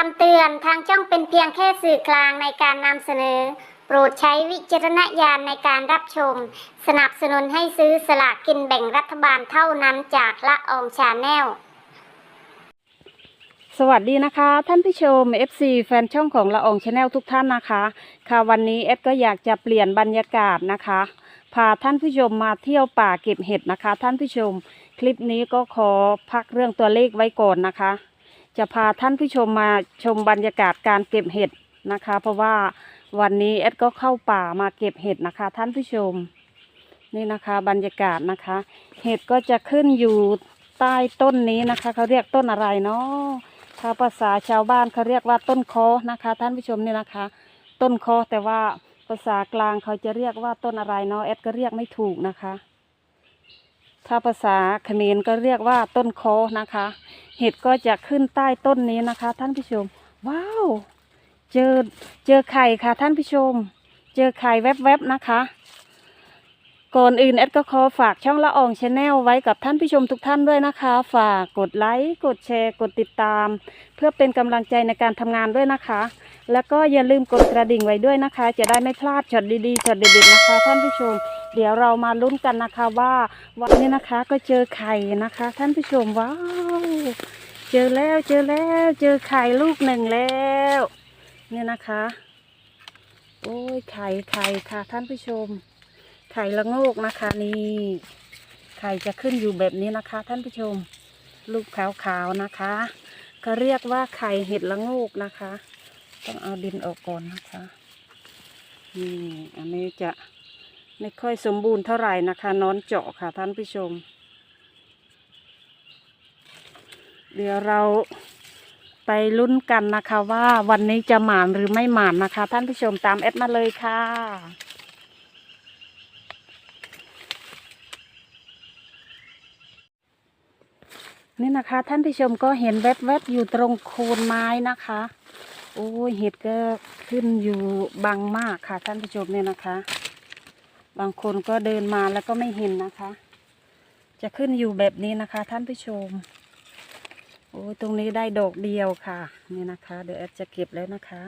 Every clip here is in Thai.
คำเตือนทางช่องเป็นเพียงแค่สื่อกลางในการนำเสนอ โปรดใช้วิจารณญาณในการรับชม สนับสนุนให้ซื้อสลากกินแบ่งรัฐบาลเท่านั้นจากละอองชาแนล สวัสดีนะคะ ท่านผู้ชม FC แฟนช่องของละอองชาแนลทุกท่านนะคะ ค่ะวันนี้เอฟก็อยากจะเปลี่ยนบรรยากาศนะคะ พาท่านผู้ชมมาเที่ยวป่าเก็บเห็ดนะคะ ท่านผู้ชม คลิปนี้ก็ขอพักเรื่องตัวเลขไว้ก่อนนะคะ จะพาท่านผู้ชมมาชมบรรยากาศการเก็บเห็ดนะคะ เพราะว่าวันนี้เอฟก็เข้าป่ามาเก็บเห็ดนะคะ ท่านผู้ชม นี่นะคะบรรยากาศนะคะ เห็ดก็จะขึ้นอยู่ใต้ต้นนี้นะคะเขาเรียกต้นอะไรเนาะถ้าภาษาชาวบ้านเขาเรียกว่าต้นคอนะคะ ท่านผู้ชมนี่นะคะ ต้นคอแต่ว่าภาษากลางเขาจะเรียกว่าต้นอะไรเนาะแอดก็เรียกไม่ถูกนะคะ ถ้าภาษาเขมรก็เรียกว่าต้นโคนะคะ เห็ดก็จะขึ้นใต้ต้นนี้นะคะ ท่านผู้ชม ว้าว เจอเจอไข่ค่ะท่านผู้ชม เจอไข่แวบๆนะคะ ก่อนอื่นแอดก็ขอฝากช่องละอองชาแนลไว้กับท่านผู้ชมทุกท่านด้วยนะคะ ฝากกดไลค์กดแชร์ กดติดตาม เพื่อเป็นกำลังใจในการทำงานด้วยนะคะ แล้วก็อย่าลืมกดกระดิ่งไว้ด้วยนะคะ จะได้ไม่พลาดช็อตดีๆช็อตเด็ดๆนะคะ ท่านผู้ชม เดี๋ยวเรามาลุ้นกันนะคะว่าวันนี้นะคะก็เจอไข่นะคะ ท่านผู้ชมว้าวเจอแล้วเจอแล้วเจอไข่ลูกหนึ่งแล้ว เนี่ยนะคะ โอ้ยไข่ไข่ค่ะ ท่านผู้ชม ไข่ละโงกนะคะนี่ไข่จะขึ้นอยู่แบบนี้นะคะ ท่านผู้ชม ลูกขาวๆนะคะ ก็เรียกว่าไข่เห็ดละโงกนะคะ ต้องเอาดินออกก่อนนะคะนี่อันนี้จะ ไม่ค่อยสมบูรณ์เท่าไหร่นะคะนอนเจาะค่ะท่านผู้ชม เดี๋ยวเราไปลุ้นกันนะคะว่าวันนี้จะหมานหรือไม่หมานนะคะ ท่านผู้ชมตามแอดมาเลยค่ะ นี่นะคะ ท่านผู้ชมก็เห็นแวบๆอยู่ตรงโคนไม้นะคะ โอ้ยเห็ดก็ขึ้นอยู่บางมากค่ะ ท่านผู้ชมเนี่ยนะคะ บางคนก็เดินมาแล้วก็ไม่เห็นนะคะ จะขึ้นอยู่แบบนี้นะคะ ท่านผู้ชม โอ้ยตรงนี้ได้ดอกเดียวค่ะ นี่นะคะ เดี๋ยวแอดจะเก็บแล้วนะคะ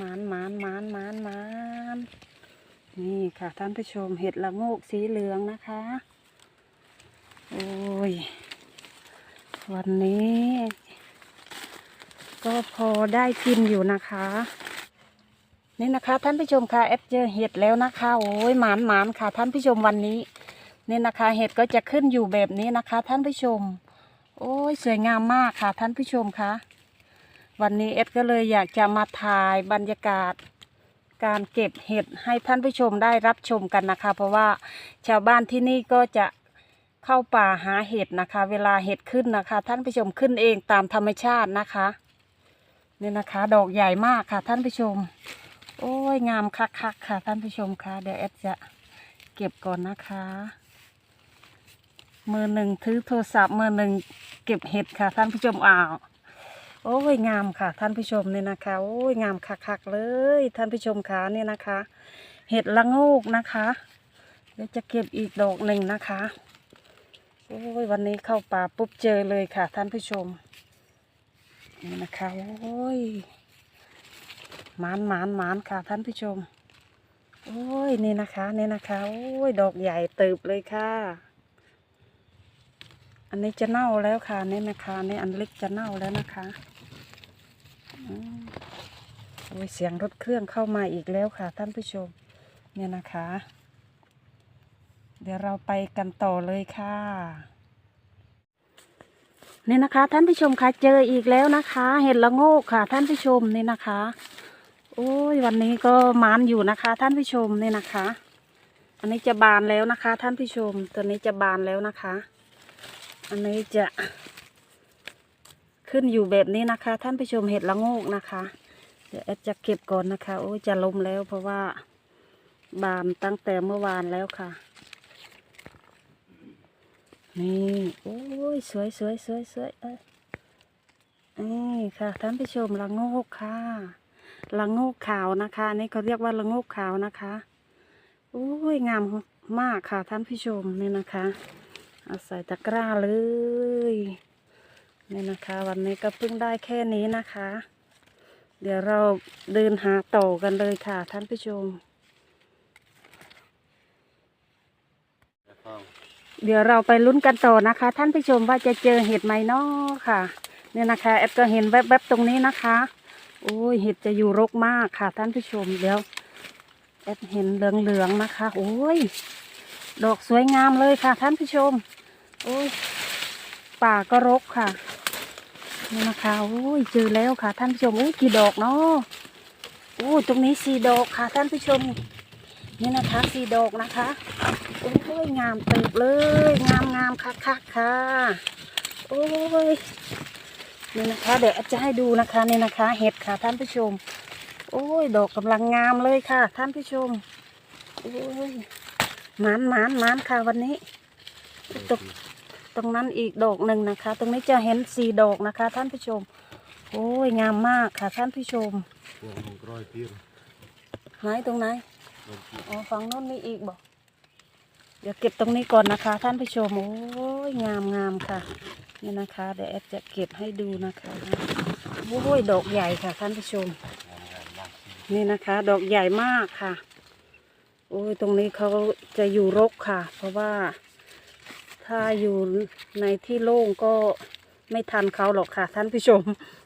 มานมานมานมานมานนี่ค่ะ ท่านผู้ชมเห็ดละโงกสีเหลืองนะคะ โอ้ย วันนี้ ก็พอได้กินอยู่นะคะ นี่นะคะท่านผู้ชมค่ะแอดเจอเห็ดแล้วนะคะโอ้ยหมานหมานค่ะ ท่านผู้ชมวันนี้นี่นะคะ เห็ดก็จะขึ้นอยู่แบบนี้นะคะ ท่านผู้ชม โอ้ยสวยงามมากค่ะ ท่านผู้ชมคะวันนี้เอ็ดก็เลยอยากจะมาถ่ายบรรยากาศการเก็บเห็ดให้ท่านผู้ชมได้รับชมกันนะคะ เพราะว่าชาวบ้านที่นี่ก็จะเข้าป่าหาเห็ดนะคะ เวลาเห็ดขึ้นนะคะ ท่านผู้ชมขึ้นเองตามธรรมชาตินะคะนี่นะคะ ดอกใหญ่มากค่ะ ท่านผู้ชม โอ้ยงามคักๆค่ะ ท่านผู้ชมค่ะ เดี๋ยวแอดจะเก็บก่อนนะคะ มือหนึ่งถือโทรศัพท์มือหนึ่งเก็บเห็ดค่ะ ท่านผู้ชมอ้าวโอ้ยงามค่ะ ท่านผู้ชมเนี่ยนะคะ โอ้ยงามคักๆเลย ท่านผู้ชมค่ะนี่ยนะคะ เห็ดละโงกนะคะเดี๋ยวจะเก็บอีกดอกหนึ่งนะคะโอ้ยวันนี้เข้าป่าปุ๊บเจอเลยค่ะ ท่านผู้ชมนี่นะคะโอ้ย มานหมานหมานค่ะท่านผู้ชม โอ้ยนี่นะคะนี่นะคะ โอ้ยดอกใหญ่เติบเลยค่ะ อันนี้จะเน่าแล้วค่ะนี่นะคะนี่อันเล็กจะเน่าแล้วนะคะโอ้ยเสียงรถเครื่องเข้ามาอีกแล้วค่ะ ท่านผู้ชม เนี่ยนะคะ เดี๋ยวเราไปกันต่อเลยค่ะเนี่ยนะคะ ท่านผู้ชมคะเจออีกแล้วนะคะ เห็ดละโงกค่ะ ท่านผู้ชมนี่นะคะ อ้ยวันนี้ก็มานอยู่นะคะ ท่านผู้ชมนี่นะคะ อันนี้จะบานแล้วนะคะ ท่านผู้ชม ตัวนี้จะบานแล้วนะคะ อันนี้จะขึ้นอยู่แบบนี้นะคะ ท่านผู้ชมเห็ดละโงกนะคะ เดี๋ยวแอดจะเก็บก่อนนะคะ โอ้ยจะล้มแล้วเพราะว่าบานตั้งแต่เมื่อวานแล้วค่ะ นี่โอ้ยสวยสวยสวยสวยเอ้ยนี่ค่ะ ท่านผู้ชมละโงกค่ะ ละโงกขาวนะคะนี่เขาเรียกว่าละโงกขาวนะคะโอ้ยงามมากค่ะท่านผู้ชมนี่นะคะเอาใส่ตะกร้าเลยนี่นะคะ วันนี้ก็เพิ่งได้แค่นี้นะคะ เดี๋ยวเราเดินหาต่อกันเลยค่ะท่านผู้ชม เดี๋ยวเราไปลุ้นกันต่อนะคะ ท่านผู้ชมว่าจะเจอเห็ดไหมเนาะค่ะเนี่ยนะคะแอดก็เห็นแวบๆตรงนี้นะคะ โอ้ยเห็ดจะอยู่รกมากค่ะท่านผู้ชมเดี๋ยวแอดเห็นเหลืองๆนะคะ โอ้ย ดอกสวยงามเลยค่ะท่านผู้ชม โอ้ย ป่าก็รกค่ะ นี่นะคะ โอ้ยเจอแล้วค่ะท่านผู้ชมโอ้ยกี่ดอกเนาะโอ้ตรงนี้สี่ดอกค่ะท่านผู้ชม นี่นะคะสี่ดอกนะคะ โอ้ยงามเติบเลย งามงามคักคักค่ะ โอ้ย นี่นะคะ เดี๋ยวอาจจะให้ดูนะคะนี่นะคะ เห็ดค่ะท่านผู้ชม โอ้ยดอกกำลังงามเลยค่ะ ท่านผู้ชมโอ้ยหมานหมานหมานค่ะวันนี้ตรงตรงนั้นอีกดอกหนึ่งนะคะ ตรงนี้จะเห็นสี่ดอกนะคะ ท่านผู้ชม โอ้ยงามมากค่ะ ท่านผู้ชมพวกมันกร้อยเตี้ยไหนตรงไหนมันเตี้ยอ๋อฝั่งโน้นมีอีกบอก เดี๋ยวเก็บตรงนี้ก่อนนะคะ ท่านผู้ชมโอ้ยงามงามค่ะ นี่นะคะ เดี๋ยวแอดจะเก็บให้ดูนะคะโอ้ยดอกใหญ่ค่ะ ท่านผู้ชม นี่นะคะ ดอกใหญ่มากค่ะ โอ้ยตรงนี้เขาจะอยู่รกค่ะ เพราะว่าถ้าอยู่ในที่โล่งก็ไม่ทันเขาหรอกค่ะ ท่านผู้ชม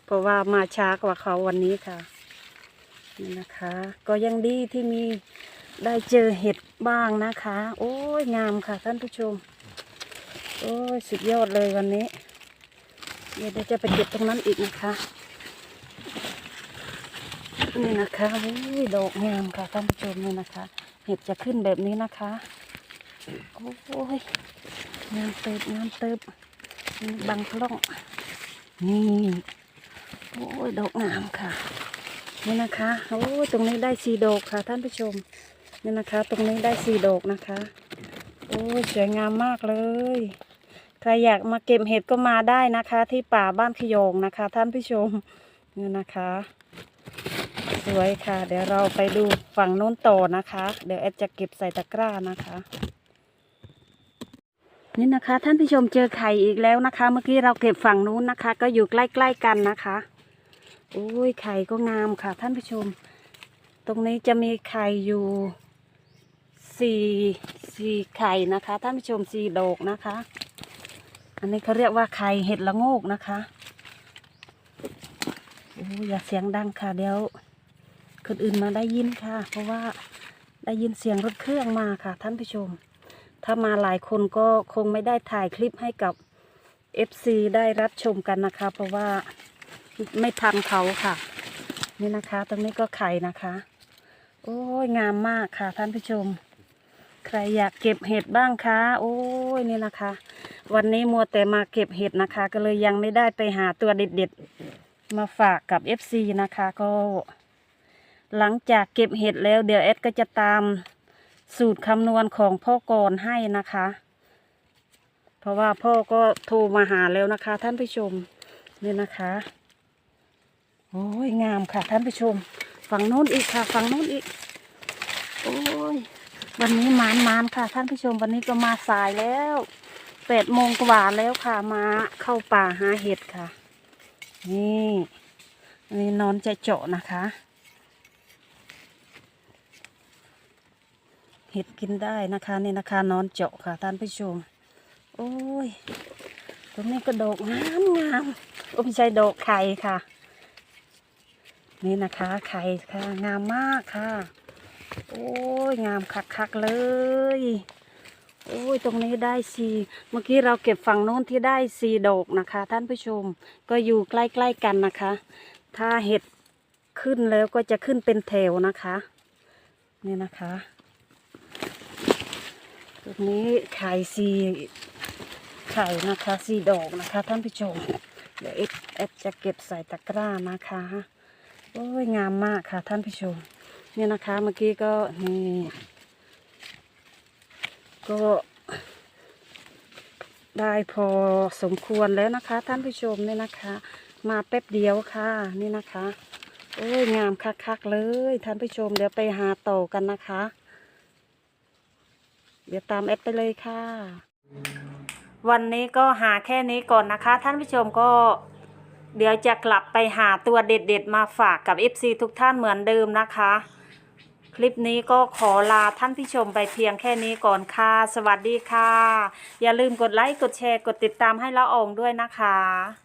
เพราะว่ามาช้ากว่าเขาวันนี้ค่ะนี่นะคะ ก็ยังดีที่มี ได้เจอเห็ดบ้างนะคะ โอ้ยงามค่ะท่านผู้ชม โอ้ยสุดยอดเลยวันนี้ เดี๋ยวจะไปเก็บตรงนั้นอีกนะคะนี่นะคะโอ้ยดอกงามค่ะท่านผู้ชมนี่นะคะ เห็ดจะขึ้นแบบนี้นะคะ โอ้ยงามเติบงามเติบบังพล่องนี่โอ้ยดอกงามค่ะนี่นะคะโอ้ยตรงนี้ได้สีดอกค่ะท่านผู้ชม นี่นะคะ ตรงนี้ได้สี่ดอกนะคะ โอ้ยสวยงามมากเลย ใครอยากมาเก็บเห็ดก็มาได้นะคะ ที่ป่าบ้านขยงนะคะ ท่านผู้ชมนี่นะคะ สวยค่ะ เดี๋ยวเราไปดูฝั่งโน้นต่อนะคะ เดี๋ยวแอดจะเก็บใส่ตะกร้านะคะนี่นะคะท่านผู้ชมเจอไข่อีกแล้วนะคะ เมื่อกี้เราเก็บฝั่งนู้นนะคะ ก็อยู่ใกล้ๆกันนะคะโอ้ยไข่ก็งามค่ะ ท่านผู้ชม ตรงนี้จะมีไข่อยู่ สี่สี่ไข่นะคะท่านผู้ชมสี่ดอกนะคะ อันนี้เขาเรียกว่าไข่เห็ดละโงกนะคะโอ้ยอย่าเสียงดังค่ะเดี๋ยวคนอื่นมาได้ยินค่ะ เพราะว่าได้ยินเสียงรถเครื่องมาค่ะ ท่านผู้ชม ถ้ามาหลายคนก็คงไม่ได้ถ่ายคลิปให้กับ FC ได้รับชมกันนะคะ เพราะว่าไม่ทันเขาค่ะ นี่นะคะ ตรงนี้ก็ไข่นะคะ โอ้ยงามมากค่ะท่านผู้ชม ใครอยากเก็บเห็ดบ้างคะ โอ้ยนี่นะคะ วันนี้มัวแต่มาเก็บเห็ดนะคะ ก็เลยยังไม่ได้ไปหาตัวเด็ดๆ มาฝากกับ FC นะคะ ก็ หลังจากเก็บเห็ดแล้วเดี๋ยวเอสก็จะตามสูตรคำนวณของพ่อกรให้นะคะ เพราะว่าพ่อก็โทรมาหาแล้วนะคะ ท่านผู้ชมนี่นะคะโอ้ยงามค่ะท่านผู้ชม ฝั่งโน้นอีกค่ะ ฝั่งโน้นอีก โอ้ย วันนี้มานมานค่ะ ท่านผู้ชมวันนี้ก็มาสายแล้วแปดโมงกว่าแล้วค่ะมาเข้าป่าหาเห็ดค่ะ นี่อันนี้นอนจะเจาะนะคะ เห็ดกินได้นะคะนี่นะคะนอนเจาะค่ะ ท่านผู้ชม โอ้ยตรงนี้ก็ดอกงามงามโอ้ไม่ใช่ดอกไข่ค่ะ นี่นะคะไข่ค่ะงามมากค่ะ โอ้ยงามคักๆเลย โอ้ยตรงนี้ได้สี่เมื่อกี้เราเก็บฝั่งโน้นที่ได้สี่ดอกนะคะ ท่านผู้ชมก็อยู่ใกล้ๆกันนะคะ ถ้าเห็ดขึ้นแล้วก็จะขึ้นเป็นแถวนะคะ นี่นะคะตรงนี้ไข่สี่ไข่นะคะสี่ดอกนะคะ ท่านผู้ชมเดี๋ยวเอ็ดเอ็ดจะเก็บใส่ตะกร้านะคะโอ้ยงามมากค่ะท่านผู้ชม เนี่ยนะคะเมื่อกี้ก็นี่ก็ได้พอสมควรแล้วนะคะ ท่านผู้ชมเนี่ยนะคะ มาแป๊บเดียวค่ะนี่นะคะ โอ้ยงามคักๆเลย ท่านผู้ชมเดี๋ยวไปหาต่อกันนะคะ เดี๋ยวตามแอดไปเลยค่ะ วันนี้ก็หาแค่นี้ก่อนนะคะ ท่านผู้ชมก็เดี๋ยวจะกลับไปหาตัวเด็ดๆมาฝากกับ FC ทุกท่านเหมือนเดิมนะคะ คลิปนี้ก็ขอลาท่านผู้ชมไปเพียงแค่นี้ก่อนค่ะ สวัสดีค่ะ อย่าลืมกดไลค์ กดแชร์ กดติดตามให้ละอองด้วยนะคะ